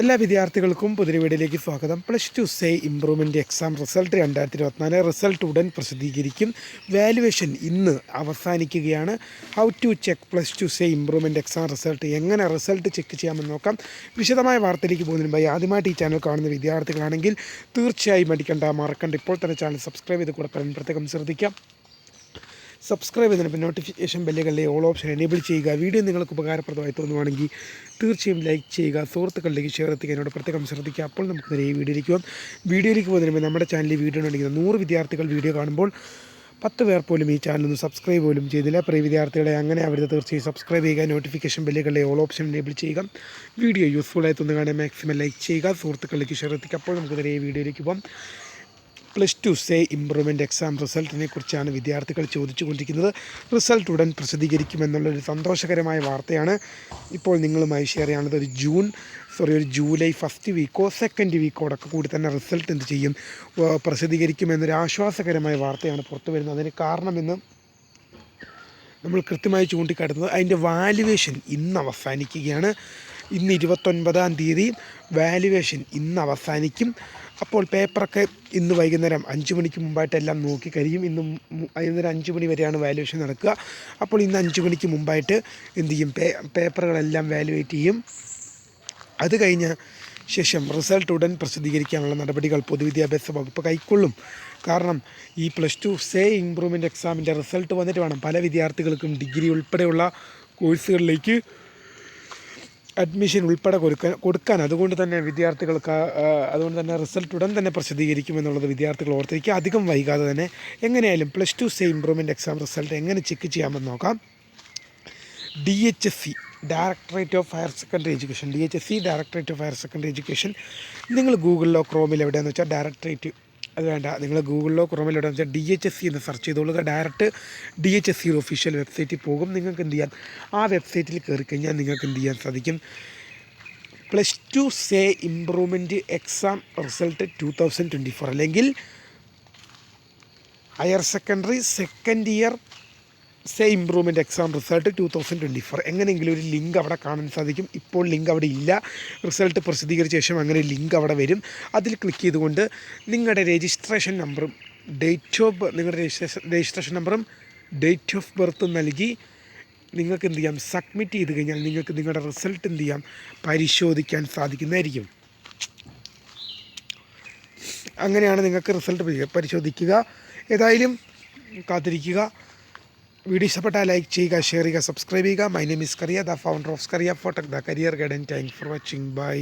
എല്ലാ വിദ്യാർത്ഥികൾക്കും പുതിയ വീഡിയോയിലേക്ക് സ്വാഗതം. Plus two say improvement exam result രണ്ടായിരത്തി ഇരുപത്തിനാല് റിസൾട്ട് ഉടൻ പ്രസിദ്ധീകരിക്കും. വാലുവേഷൻ ഇന്ന് അവസാനിക്കുകയാണ്. How to check plus two say improvement exam result? എങ്ങനെ റിസൾട്ട് ചെക്ക് ചെയ്യാമെന്ന് നോക്കാം. വിശദമായ വാർത്തയിലേക്ക് പോകുന്നതിന് മുമ്പായി ആദ്യമായിട്ട് ഈ ചാനൽ കാണുന്ന വിദ്യാർത്ഥികളാണെങ്കിൽ തീർച്ചയായും അടിക്കേണ്ട മറക്കണ്ട. ഇപ്പോൾ തന്നെ ചാനൽ സബ്സ്ക്രൈബ് ചെയ്ത് കൂടെ പറയാൻ പ്രത്യേകം ശ്രദ്ധിക്കാം. സബ്സ്ക്രൈബ് ചെയ്തിട്ട് നോട്ടിഫിക്കേഷൻ ബെല്ലുകളിലെ ഓൾ ഓപ്ഷൻ എനേബിൾ ചെയ്യുക. വീഡിയോ നിങ്ങൾക്ക് ഉപകാരപ്രദമായി തോന്നുവാണെങ്കിൽ തീർച്ചയായും ലൈക്ക് ചെയ്യുക. സുഹൃത്തുക്കളിലേക്ക് ഷെയർ എത്തിക്കുക. എന്നോട് പ്രത്യേകം ശ്രദ്ധിക്കുക. അപ്പോൾ നമുക്ക് നേരെ ഈ വീഡിയോയിലേക്ക് പോകാം. വീഡിയോയിലേക്ക് പോകുന്നതിന് മുമ്പ് നമ്മുടെ ചാനലിൽ വീഡിയോ ഉണ്ടെങ്കിൽ നൂറ് വിദ്യാർത്ഥികൾ വീഡിയോ കാണുമ്പോൾ പത്ത് പേർ പോലും ഈ ചാനൽ ഒന്ന് സബ്സ്ക്രൈബ് പോലും ചെയ്തില്ല. പ്രിയ വിദ്യാർത്ഥികളെ അങ്ങനെ അവരുടെ തീർച്ചയായും സബ്സ്ക്രൈബ് ചെയ്യുക. നോട്ടിഫിക്കേഷൻ ബെല്ലുകളിലെ ഓൾ ഓപ്ഷൻ എനേബിൾ ചെയ്യുക. വീഡിയോ യൂസ്ഫുൾ ആയി തോന്നുകയാണെങ്കിൽ മാക്സിമം ലൈക്ക് ചെയ്യുക. സുഹൃത്തുക്കളിലേക്ക് ഷെയർ എത്തിക്കുക. അപ്പോൾ നമുക്ക് നേരെ ഈ വീഡിയോയിലേക്ക് പോകാം. Plus two say improvement exam റിസൾട്ടിനെ കുറിച്ചാണ് വിദ്യാർത്ഥികൾ ചോദിച്ചുകൊണ്ടിരിക്കുന്നത്. റിസൾട്ട് ഉടൻ പ്രസിദ്ധീകരിക്കുമെന്നുള്ളൊരു സന്തോഷകരമായ വാർത്തയാണ് ഇപ്പോൾ നിങ്ങളുമായി ഷെയർ ചെയ്യാനുള്ളത്. ഒരു ജൂൺ സോറി ഒരു ജൂലൈ ഫസ്റ്റ് വീക്കോ സെക്കൻഡ് വീക്കോടൊക്കെ കൂടി തന്നെ റിസൾട്ട് എന്ത് ചെയ്യും? പ്രസിദ്ധീകരിക്കുമെന്നൊരു ആശ്വാസകരമായ വാർത്തയാണ് പുറത്തു വരുന്നത്. അതിന് കാരണമെന്ന് നമ്മൾ കൃത്യമായി ചൂണ്ടിക്കാട്ടുന്നത്. അതിന്റെ വാല്യുവേഷൻ ഇന്ന് അവസാനിക്കുകയാണ്. ഇന്ന് ഇരുപത്തൊൻപതാം തീയതി വാല്യുവേഷൻ ഇന്ന് അവസാനിക്കും. അപ്പോൾ പേപ്പറൊക്കെ ഇന്ന് വൈകുന്നേരം അഞ്ച് മണിക്ക് മുമ്പായിട്ടെല്ലാം നോക്കി കഴിയും. ഇന്ന് വൈകുന്നേരം അഞ്ച് മണി വരെയാണ് വാല്യുവേഷൻ നടക്കുക. അപ്പോൾ ഇന്ന് അഞ്ച് മണിക്ക് മുമ്പായിട്ട് എന്ത് ചെയ്യും? പേപ്പറുകളെല്ലാം വാല്യുവേറ്റ് ചെയ്യും. അത് കഴിഞ്ഞ ശേഷം റിസൾട്ട് ഉടൻ പ്രസിദ്ധീകരിക്കാനുള്ള നടപടികൾ പൊതുവിദ്യാഭ്യാസ വകുപ്പ് കൈക്കൊള്ളും. കാരണം ഈ പ്ലസ് ടു സേ ഇമ്പ്രൂവ്മെന്റ് എക്സാമിന്റെ റിസൾട്ട് വന്നിട്ട് വേണം പല വിദ്യാർത്ഥികൾക്കും ഡിഗ്രി ഉൾപ്പെടെയുള്ള കോഴ്സുകളിലേക്ക് അഡ്മിഷൻ ഉൾപ്പെടെ കൊടുക്കാൻ കൊടുക്കാൻ അതുകൊണ്ട് തന്നെ വിദ്യാർത്ഥികൾക്ക് അതുകൊണ്ട് തന്നെ റിസൾട്ട് ഉടൻ തന്നെ പ്രസിദ്ധീകരിക്കുമെന്നുള്ളത് വിദ്യാർത്ഥികൾ ഓർത്തിരിക്കുക. അധികം വൈകാതെ തന്നെ എങ്ങനെയായാലും plus two say improvement exam result എങ്ങനെ ചെക്ക് ചെയ്യാമെന്ന് നോക്കാം. D H S C directorate of higher secondary education D H S C directorate of higher secondary education നിങ്ങൾ ഗൂഗിളിലോ ക്രോമിൽ എവിടെയാണെന്ന് വെച്ചാൽ ഡയറക്ടറേറ്റ് അത് വേണ്ട. നിങ്ങൾ ഗൂഗിളിലോ ക്രോമിലോ വെച്ചാൽ ഡി എച്ച് എസ് സി എന്ന് സെർച്ച് ചെയ്തോളുക. ഡയറക്റ്റ് ഡി എച്ച് എസ് സിയുടെ ഒഫീഷ്യൽ വെബ്സൈറ്റിൽ പോകും. നിങ്ങൾക്ക് എന്ത് ചെയ്യാം? ആ വെബ്സൈറ്റിൽ കയറി കഴിഞ്ഞാൽ നിങ്ങൾക്ക് എന്ത് ചെയ്യാൻ സാധിക്കും? Plus two say improvement exam result two thousand twenty four അല്ലെങ്കിൽ higher secondary second year say improvement exam result two thousand twenty four എങ്ങനെയെങ്കിലും ഒരു ലിങ്ക് അവിടെ കാണാൻ സാധിക്കും. ഇപ്പോൾ ലിങ്ക് അവിടെ ഇല്ല. റിസൾട്ട് പ്രസിദ്ധീകരിച്ച ശേഷം അങ്ങനെ ലിങ്ക് അവിടെ വരും. അതിൽ ക്ലിക്ക് ചെയ്തുകൊണ്ട് നിങ്ങളുടെ രജിസ്ട്രേഷൻ നമ്പറും ഡേറ്റ് ഓഫ് നിങ്ങളുടെ രജിസ്ട്രേഷൻ രജിസ്ട്രേഷൻ നമ്പറും ഡേറ്റ് ഓഫ് ബർത്ത് നൽകി നിങ്ങൾക്ക് എന്ത് ചെയ്യാം? സബ്മിറ്റ് ചെയ്ത് കഴിഞ്ഞാൽ നിങ്ങൾക്ക് നിങ്ങളുടെ റിസൾട്ട് എന്ത് ചെയ്യാം? പരിശോധിക്കാൻ സാധിക്കുന്നതായിരിക്കും. അങ്ങനെയാണ് നിങ്ങൾക്ക് റിസൾട്ട് പരിശോധിക്കുക. ഏതായാലും കാത്തിരിക്കുക. വീഡിയോ ഇഷ്ടപ്പെട്ടാൽ ലൈക്ക് ചെയ്യുക ഷെയർ ചെയ്യുക സബ്സ്ക്രൈബ് ചെയ്യുക. My name is Kariya the founder of Kariya Photech the career guidance thank for watching bye